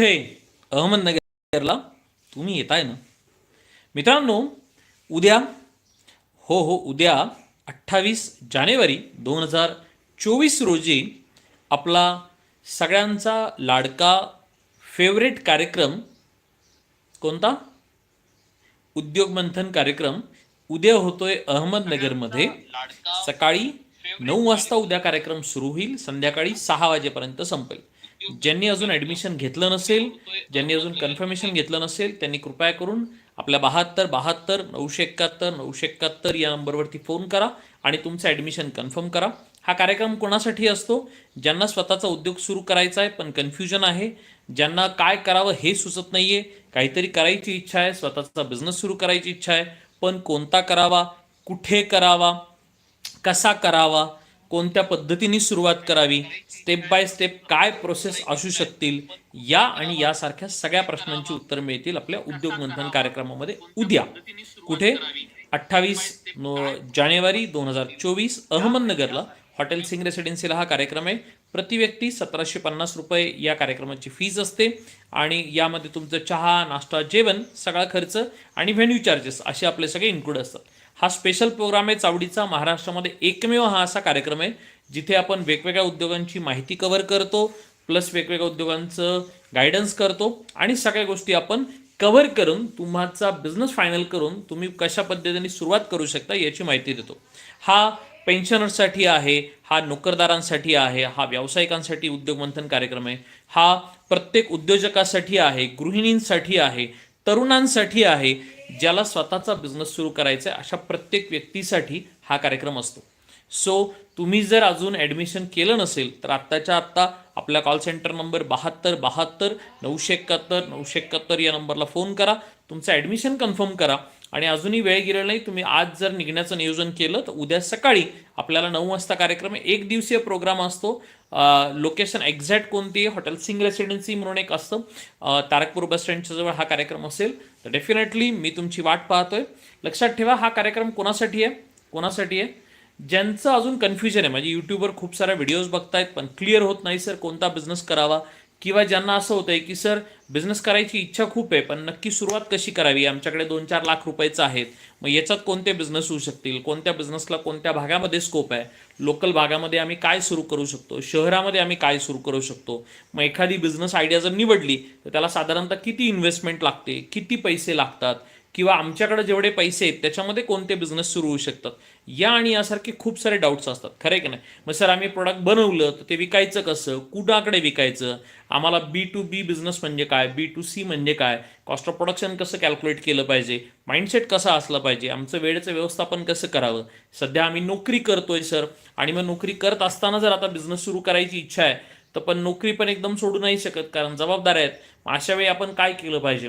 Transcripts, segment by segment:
कुठे अहमदनगरला? तुम्ही येताय ना? मित्रांनो उद्या हो हो उद्या अठ्ठावीस जानेवारी दोन हजार चोवीस रोजी आपला सगळ्यांचा लाडका फेवरेट कार्यक्रम कोणता? उद्योग मंथन कार्यक्रम उद्या होतोय अहमदनगरमध्ये. सकाळी नऊ वाजता उद्या कार्यक्रम सुरू होईल संध्याकाळी सहा वाजेपर्यंत संपेल. ज्यांनी अजून ॲडमिशन घेतलं नसेल ज्यांनी अजून कन्फर्मेशन घेतलं नसेल त्यांनी कृपया करून आपल्या बहात्तर बहात्तर नऊशे एकाहत्तर नऊशे एकाहत्तर या नंबरवरती फोन करा आणि तुमचं ॲडमिशन कन्फर्म करा. हा कार्यक्रम कोणासाठी असतो? ज्यांना स्वतःचा उद्योग सुरू करायचा आहे पण कन्फ्युजन आहे. ज्यांना काय करावं हे सुचत नाही आहे काहीतरी करायची इच्छा आहे स्वतःचा बिझनेस सुरू करायची इच्छा आहे. पण कोणता करावा? कुठे करावा? कसा करावा? कोणत्या पद्धतीने सुरुवात करावी स्टेप बाय स्टेप काय प्रोसेस असू शकतील या आणि यासारख्या सगळ्या प्रश्नांची उत्तर मिळतील आपल्या उद्योग मंथन कार्यक्रमामध्ये उद्या. कुठे? अठ्ठावीस जानेवारी दोन हजार चोवीस अहमदनगरला. हॉटेल सिंग रेसिडेन्सीला हा कार्यक्रम आहे. प्रति व्यक्ती सतराशे पन्नास रुपये या कार्यक्रमाची फीज असते. आणि यामध्ये तुमचं चहा नाश्ता जेवण सगळा खर्च आणि व्हेन्यू चार्जेस असे आपले सगळे इन्क्लूड असतात. हा स्पेशल प्रोग्राम आहे चावडीचा. महाराष्ट्रामध्ये एकमेव हा असा कार्यक्रम आहे जिथे आपण वेगवेगळ्या उद्योगांची माहिती कव्हर करतो प्लस वेगवेगळ्या उद्योगांचं गायडन्स करतो आणि सगळ्या गोष्टी आपण कव्हर करून तुम्हाचा बिझनेस फायनल करून तुम्ही कशा पद्धतीने सुरुवात करू शकता याची माहिती देतो. हा पेन्शनर्ससाठी आहे हा नोकरदारांसाठी आहे हा व्यावसायिकांसाठी उद्योगमंथन कार्यक्रम आहे हा प्रत्येक उद्योजकासाठी आहे गृहिणींसाठी आहे तरुणांसाठी आहे ज्याला स्वतःचा बिझनेस सुरू करायचा आहे अशा प्रत्येक व्यक्तीसाठी हा कार्यक्रम असतो. सो तुम्ही जर अजून ॲडमिशन केलं नसेल तर आत्ताच्या आत्ता आपल्या कॉल सेंटर नंबर बहात्तर बहात्तर नऊशे एकाहत्तर नऊशे एकाहत्तर या नंबरला फोन करा. तुमचं ॲडमिशन कन्फर्म करा. आणि अजूनही वेळ गेलेला नाही तुम्ही आज जर निघण्याचं नियोजन केलं तर उद्या सकाळी आपल्याला नऊ वाजता कार्यक्रम एक दिवसीय प्रोग्राम असतो. लोकेशन एक्झॅक्ट कोणती आहे? हॉटेल सिंग रेसिडेन्सी म्हणून एक असतं. तारकपूर बस स्टँडच्या जवळ हा कार्यक्रम असेल तर डेफिनेटली मी तुमची वाट पाहतोय. लक्षात ठेवा हा कार्यक्रम कोणासाठी आहे? कोणासाठी आहे? ज्यांचं अजून कन्फ्युजन आहे. म्हणजे यूट्यूबवर खूप साऱ्या व्हिडिओज बघतायत पण क्लिअर होत नाही सर कोणता बिझनेस करावा. किंवा ज्यांना असं होतंय की सर बिझनेस करायची इच्छा खूप आहे पण नक्की सुरुवात कशी करावी? आमच्याकडे दोन चार लाख रुपयाचं आहेत. मग याच्यात कोणते बिझनेस होऊ शकतील? कोणत्या बिझनेसला कोणत्या भागामध्ये स्कोप आहे? लोकल भागामध्ये आम्ही काय सुरू करू शकतो? शहरामध्ये आम्ही काय सुरू करू शकतो? मग एखादी बिझनेस आयडिया जर निवडली तर त्याला साधारणतः किती इन्व्हेस्टमेंट लागते? किती पैसे लागतात? किंवा आमच्याकडे जेवढे पैसे आहेत त्याच्यामध्ये कोणते बिझनेस सुरू होऊ शकतात? या आणि यासारखे खूप सारे डाऊट्स असतात. खरे की नाही? मग सर आम्ही प्रोडक्ट बनवलं तर ते विकायचं कसं? कुणाकडे विकायचं? आम्हाला बी टू बी बिझनेस म्हणजे काय? बी टू सी म्हणजे काय? कॉस्ट ऑफ प्रोडक्शन कसं कॅल्क्युलेट केलं पाहिजे? माइंडसेट कसा असला पाहिजे? आमचं वेळेचं व्यवस्थापन कसं करावं? सध्या आम्ही नोकरी करतोय सर. आणि मग नोकरी करत असताना जर आता बिझनेस सुरू करायची इच्छा आहे तर पण नोकरी पण एकदम सोडू नाही शकत कारण जबाबदाऱ्या आहेत. मग अशा वेळी आपण काय केलं पाहिजे?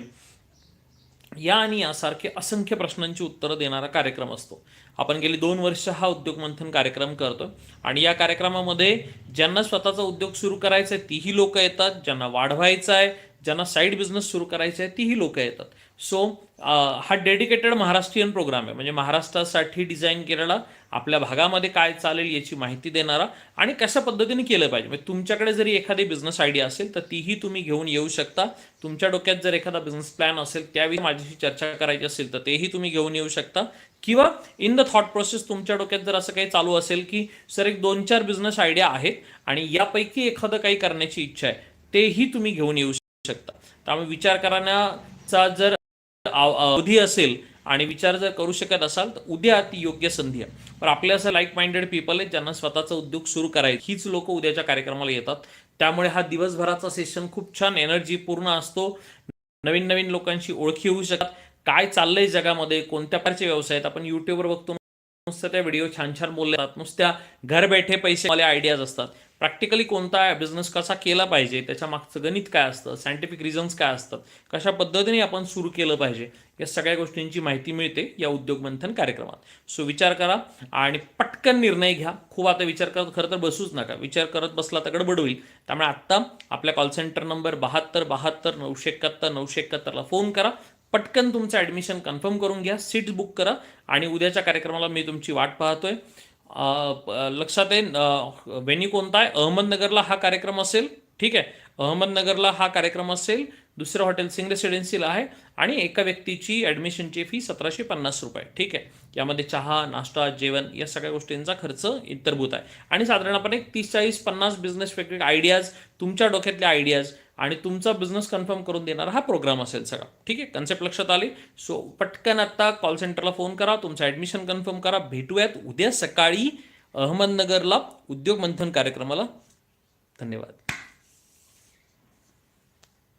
या आणि यासारखे असंख्य प्रश्नांची उत्तरं देणारा कार्यक्रम असतो. आपण गेली दोन वर्ष हा उद्योग मंथन कार्यक्रम करतो आणि या कार्यक्रमामध्ये ज्यांना स्वतःचा उद्योग सुरू करायचा आहे तीही लोक येतात. ज्यांना वाढवायचा आहे ज्यांना साईड बिझनेस सुरू करायचा आहे तीही लोक येतात. सो हा डेडिकेटेड महाराष्ट्रीयन प्रोग्राम आहे. म्हणजे महाराष्ट्रासाठी डिझाईन केलेला आपल्या भागामध्ये काय चालेल याची माहिती देणारा आणि कशा पद्धतीने केलं पाहिजे. म्हणजे तुमच्याकडे जरी एखादी बिझनेस आयडिया असेल तर तीही तुम्ही घेऊन येऊ शकता. तुमच्या डोक्यात जर एखादा बिझनेस प्लॅन असेल त्यावेळी माझ्याशी चर्चा करायची असेल तर तेही तुम्ही घेऊन येऊ शकता. किंवा इन द थॉट प्रोसेस तुमच्या डोक्यात जर असं काही चालू असेल की सर एक दोन चार बिझनेस आयडिया आहेत आणि यापैकी एखादं काही करण्याची इच्छा आहे तेही तुम्ही घेऊन येऊ शकता. त्यामुळे विचार करण्याचा जर अवधी असेल आणि विचार जर करू शकत असाल तर उद्या ती योग्य संधी आहे. पण आपले असं लाईक माइंडेड पीपल आहेत ज्यांना स्वतःचा उद्योग सुरू करायचा हीच लोक उद्याच्या कार्यक्रमाला येतात. त्यामुळे हा दिवसभराचा सेशन खूप छान एनर्जी पूर्ण असतो. नवीन नवीन लोकांशी ओळखी होऊ शकतात. काय चाललंय जगामध्ये कोणत्या प्रकारचे व्यवसाय आहेत आपण युट्यूबवर बघतो. नुसत्या त्या व्हिडिओ छान छान बोलले जातात. नुसत्या घर बैठे पैसे आयडियाज असतात. प्रॅक्टिकली कोणता बिझनेस कसा केला पाहिजे त्याच्या मागचं गणित काय असतं सायंटिफिक रिझन्स काय असतात कशा पद्धतीने आपण सुरू केलं पाहिजे या सगळ्या गोष्टींची माहिती मिळते या उद्योग मंथन कार्यक्रमात. सो विचार करा आणि पटकन निर्णय घ्या. खूप आता विचार करत खरं तर बसूच नका. विचार करत बसला तर गडबड होईल. त्यामुळे आत्ता आपल्या कॉल सेंटर नंबर बहात्तर बहात्तर नऊशे एकाहत्तर नऊशे एकाहत्तरला फोन करा. पटकन तुमचं ॲडमिशन कन्फर्म करून घ्या. सीट्स बुक करा आणि उद्याच्या कार्यक्रमाला मी तुमची वाट पाहतोय. लक्षात आहे वेन्यू कोणता आहे? अहमदनगरला हा कार्यक्रम असेल ठीक आहे. अहमदनगरला हा कार्यक्रम असेल दुसरं हॉटेल सिंग रेसिडेन्सीला आहे आणि एका व्यक्तीची ॲडमिशनची फी सतराशे पन्नास रुपये ठीक आहे. यामध्ये चहा नाश्ता जेवण या सगळ्या गोष्टींचा खर्च इतरभूत आहे. आणि साधारणपणे तीस चाळीस पन्नास बिझनेस वेगवेगळे आयडियाज तुमच्या डोक्यातले आयडियाज आणि तुमचा बिझनेस कन्फर्म करून देणारा हा प्रोग्राम असेल सगळा. ठीक आहे? कन्सेप्ट लक्षात आले? सो पटकन आत्ता कॉल सेंटरला फोन करा तुमचं ॲडमिशन कन्फर्म करा. भेटूयात उद्या सकाळी अहमदनगरला उद्योग मंथन कार्यक्रमाला. धन्यवाद.